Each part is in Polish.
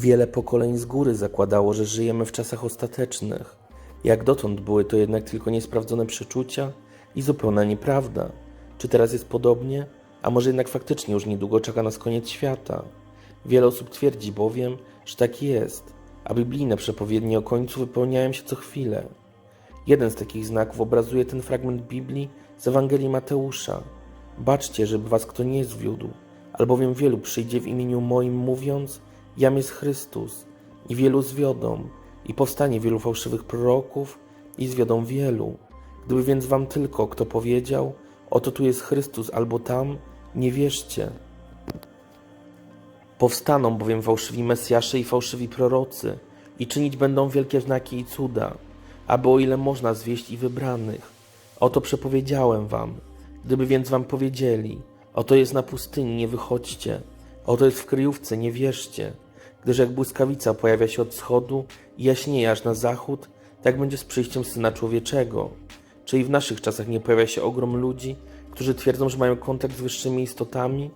Wiele pokoleń z góry zakładało, że żyjemy w czasach ostatecznych. Jak dotąd były to jednak tylko niesprawdzone przeczucia i zupełna nieprawda. Czy teraz jest podobnie? A może jednak faktycznie już niedługo czeka nas koniec świata? Wiele osób twierdzi bowiem, że tak jest, a biblijne przepowiednie o końcu wypełniają się co chwilę. Jeden z takich znaków obrazuje ten fragment Biblii z Ewangelii Mateusza. Baczcie, żeby was kto nie zwiódł, albowiem wielu przyjdzie w imieniu moim mówiąc, jam jest Chrystus, i wielu zwiodą, i powstanie wielu fałszywych proroków, i zwiodą wielu. Gdyby więc wam tylko kto powiedział, oto tu jest Chrystus albo tam, nie wierzcie. Powstaną bowiem fałszywi Mesjasze i fałszywi prorocy i czynić będą wielkie znaki i cuda, aby o ile można zwieść i wybranych. Oto przepowiedziałem wam. Gdyby więc wam powiedzieli, oto jest na pustyni, nie wychodźcie, oto jest w kryjówce, nie wierzcie, gdyż jak błyskawica pojawia się od wschodu i jaśnieje aż na zachód, tak będzie z przyjściem Syna Człowieczego. Czyli w naszych czasach nie pojawia się ogrom ludzi, którzy twierdzą, że mają kontakt z wyższymi istotami,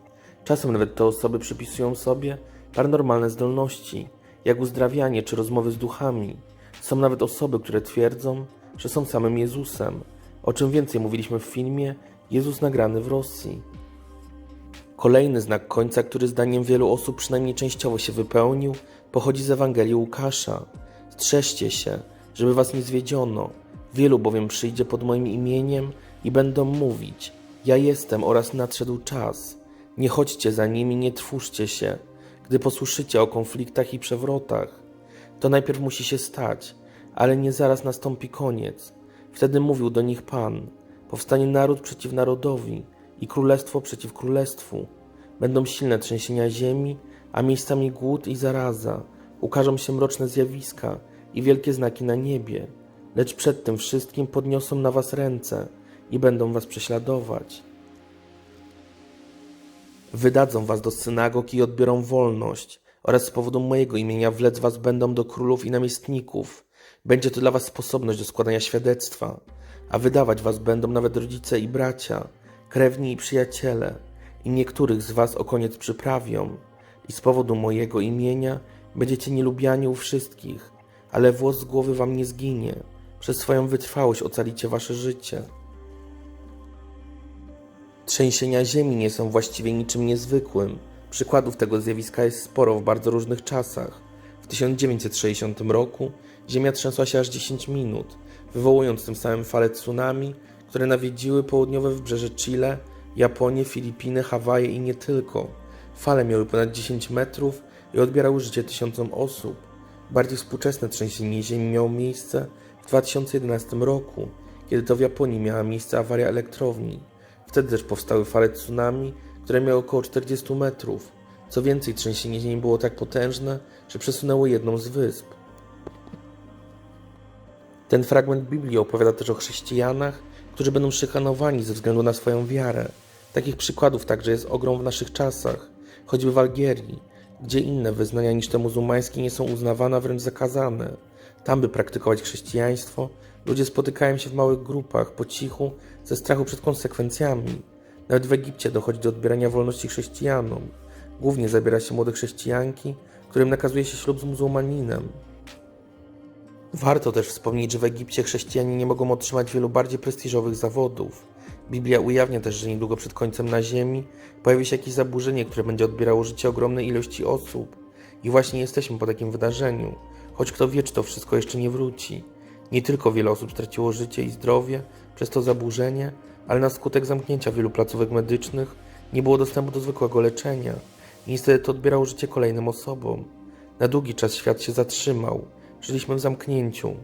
Czasem nawet te osoby przypisują sobie paranormalne zdolności, jak uzdrawianie czy rozmowy z duchami. Są nawet osoby, które twierdzą, że są samym Jezusem, o czym więcej mówiliśmy w filmie Jezus nagrany w Rosji. Kolejny znak końca, który zdaniem wielu osób przynajmniej częściowo się wypełnił, pochodzi z Ewangelii Łukasza. Strzeżcie się, żeby was nie zwiedziono. Wielu bowiem przyjdzie pod moim imieniem i będą mówić: Ja jestem oraz nadszedł czas. Nie chodźcie za nimi, nie trwóżcie się, gdy posłyszycie o konfliktach i przewrotach. To najpierw musi się stać, ale nie zaraz nastąpi koniec. Wtedy mówił do nich Pan: Powstanie naród przeciw narodowi i królestwo przeciw królestwu. Będą silne trzęsienia ziemi, a miejscami głód i zaraza. Ukażą się mroczne zjawiska i wielkie znaki na niebie. Lecz przed tym wszystkim podniosą na was ręce i będą was prześladować. Wydadzą was do synagog i odbiorą wolność, oraz z powodu mojego imienia wlec was będą do królów i namiestników. Będzie to dla was sposobność do składania świadectwa, a wydawać was będą nawet rodzice i bracia, krewni i przyjaciele, i niektórych z was o koniec przyprawią. I z powodu mojego imienia będziecie nielubiani u wszystkich, ale włos z głowy wam nie zginie. Przez swoją wytrwałość ocalicie wasze życie. Trzęsienia ziemi nie są właściwie niczym niezwykłym. Przykładów tego zjawiska jest sporo w bardzo różnych czasach. W 1960 roku Ziemia trzęsła się aż 10 minut, wywołując tym samym fale tsunami, które nawiedziły południowe wybrzeże Chile, Japonię, Filipiny, Hawaje i nie tylko. Fale miały ponad 10 metrów i odbierały życie tysiącom osób. Bardziej współczesne trzęsienie ziemi miało miejsce w 2011 roku, kiedy to w Japonii miała miejsce awaria elektrowni. Wtedy też powstały fale tsunami, które miały około 40 metrów. Co więcej, trzęsienie ziemi było tak potężne, że przesunęło jedną z wysp. Ten fragment Biblii opowiada też o chrześcijanach, którzy będą szykanowani ze względu na swoją wiarę. Takich przykładów także jest ogrom w naszych czasach, choćby w Algierii, gdzie inne wyznania niż te muzułmańskie nie są uznawane, a wręcz zakazane. Tam, by praktykować chrześcijaństwo, ludzie spotykają się w małych grupach, po cichu, ze strachu przed konsekwencjami. Nawet w Egipcie dochodzi do odbierania wolności chrześcijanom. Głównie zabiera się młode chrześcijanki, którym nakazuje się ślub z muzułmaninem. Warto też wspomnieć, że w Egipcie chrześcijanie nie mogą otrzymać wielu bardziej prestiżowych zawodów. Biblia ujawnia też, że niedługo przed końcem na Ziemi pojawi się jakieś zaburzenie, które będzie odbierało życie ogromnej ilości osób. I właśnie jesteśmy po takim wydarzeniu. Choć kto wie, czy to wszystko jeszcze nie wróci. Nie tylko wiele osób straciło życie i zdrowie przez to zaburzenie, ale na skutek zamknięcia wielu placówek medycznych nie było dostępu do zwykłego leczenia. I niestety to odbierało życie kolejnym osobom. Na długi czas świat się zatrzymał. Żyliśmy w zamknięciu.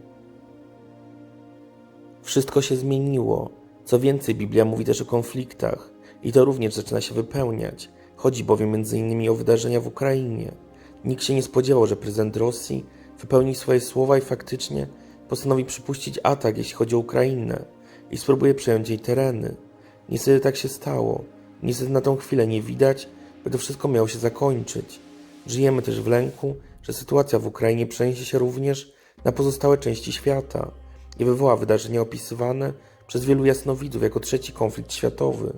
Wszystko się zmieniło. Co więcej, Biblia mówi też o konfliktach i to również zaczyna się wypełniać. Chodzi bowiem m.in. o wydarzenia w Ukrainie. Nikt się nie spodziewał, że prezydent Rosji wypełni swoje słowa i faktycznie postanowi przypuścić atak, jeśli chodzi o Ukrainę i spróbuje przejąć jej tereny. Niestety tak się stało. Niestety na tą chwilę nie widać, by to wszystko miało się zakończyć. Żyjemy też w lęku, że sytuacja w Ukrainie przeniesie się również na pozostałe części świata i wywoła wydarzenia opisywane przez wielu jasnowidzów jako trzeci konflikt światowy.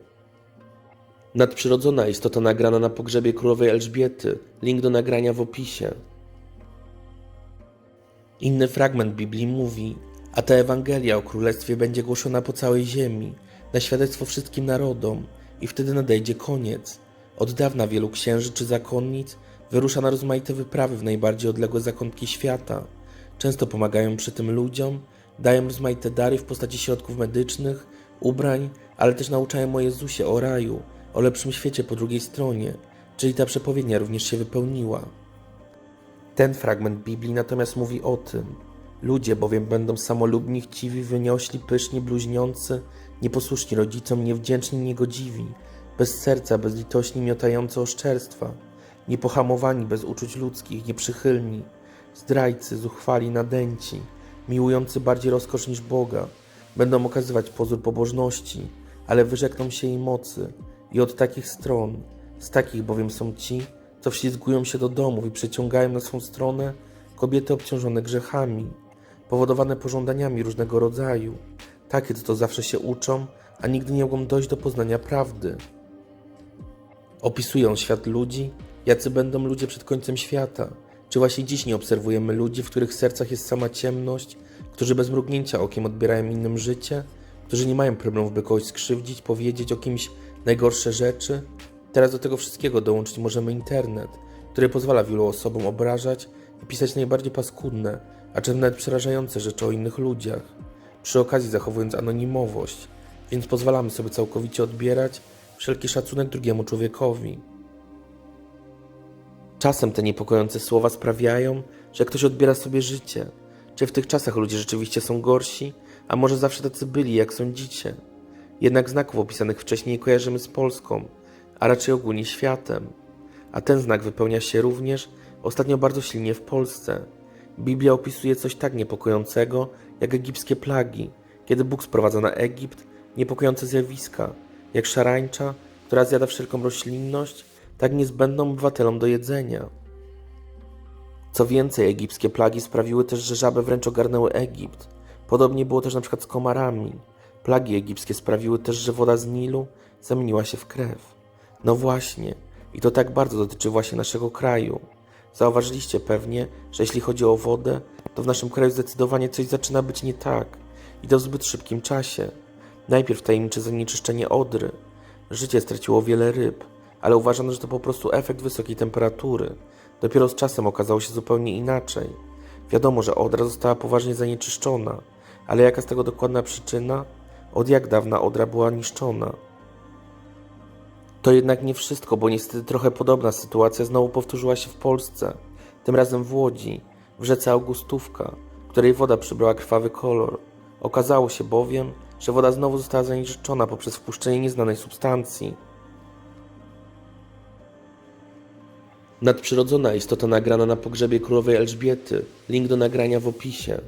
Nadprzyrodzona istota nagrana na pogrzebie królowej Elżbiety. Link do nagrania w opisie. Inny fragment Biblii mówi: A ta Ewangelia o Królestwie będzie głoszona po całej ziemi, na świadectwo wszystkim narodom, i wtedy nadejdzie koniec. Od dawna wielu księży czy zakonnic wyrusza na rozmaite wyprawy w najbardziej odległe zakątki świata. Często pomagają przy tym ludziom, dają rozmaite dary w postaci środków medycznych, ubrań, ale też nauczają o Jezusie, o raju, o lepszym świecie po drugiej stronie, czyli ta przepowiednia również się wypełniła. Ten fragment Biblii natomiast mówi o tym. Ludzie bowiem będą samolubni, chciwi, wyniośli, pyszni, bluźniący, nieposłuszni rodzicom, niewdzięczni, niegodziwi, bez serca, bezlitośni, miotający oszczerstwa, niepohamowani, bez uczuć ludzkich, nieprzychylni, zdrajcy, zuchwali, nadęci, miłujący bardziej rozkosz niż Boga, będą okazywać pozór pobożności, ale wyrzekną się jej mocy i od takich stron, z takich bowiem są ci, co wślizgują się do domów i przeciągają na swą stronę kobiety obciążone grzechami, powodowane pożądaniami różnego rodzaju, takie, co to zawsze się uczą, a nigdy nie mogą dojść do poznania prawdy. Opisują świat ludzi, jacy będą ludzie przed końcem świata. Czy właśnie dziś nie obserwujemy ludzi, w których sercach jest sama ciemność, którzy bez mrugnięcia okiem odbierają innym życie, którzy nie mają problemów, by kogoś skrzywdzić, powiedzieć o kimś najgorsze rzeczy? Teraz do tego wszystkiego dołączyć możemy internet, który pozwala wielu osobom obrażać i pisać najbardziej paskudne, a czasem nawet przerażające rzeczy o innych ludziach, przy okazji zachowując anonimowość, więc pozwalamy sobie całkowicie odbierać wszelki szacunek drugiemu człowiekowi. Czasem te niepokojące słowa sprawiają, że ktoś odbiera sobie życie. Czy w tych czasach ludzie rzeczywiście są gorsi, a może zawsze tacy byli, jak sądzicie? Jednak znaków opisanych wcześniej nie kojarzymy z Polską, a raczej ogólnie światem. A ten znak wypełnia się również ostatnio bardzo silnie w Polsce. Biblia opisuje coś tak niepokojącego, jak egipskie plagi, kiedy Bóg sprowadza na Egipt niepokojące zjawiska, jak szarańcza, która zjada wszelką roślinność, tak niezbędną obywatelom do jedzenia. Co więcej, egipskie plagi sprawiły też, że żaby wręcz ogarnęły Egipt. Podobnie było też na przykład z komarami. Plagi egipskie sprawiły też, że woda z Nilu zamieniła się w krew. No właśnie, i to tak bardzo dotyczy właśnie naszego kraju. Zauważyliście pewnie, że jeśli chodzi o wodę, to w naszym kraju zdecydowanie coś zaczyna być nie tak. I to w zbyt szybkim czasie. Najpierw tajemnicze zanieczyszczenie Odry. Życie straciło wiele ryb, ale uważano, że to po prostu efekt wysokiej temperatury. Dopiero z czasem okazało się zupełnie inaczej. Wiadomo, że Odra została poważnie zanieczyszczona, ale jaka z tego dokładna przyczyna? Od jak dawna Odra była niszczona? To jednak nie wszystko, bo niestety trochę podobna sytuacja znowu powtórzyła się w Polsce. Tym razem w Łodzi, w rzece Augustówka, której woda przybrała krwawy kolor. Okazało się bowiem, że woda znowu została zanieczyszczona poprzez wpuszczenie nieznanej substancji. Nadprzyrodzona istota nagrana na pogrzebie królowej Elżbiety. Link do nagrania w opisie.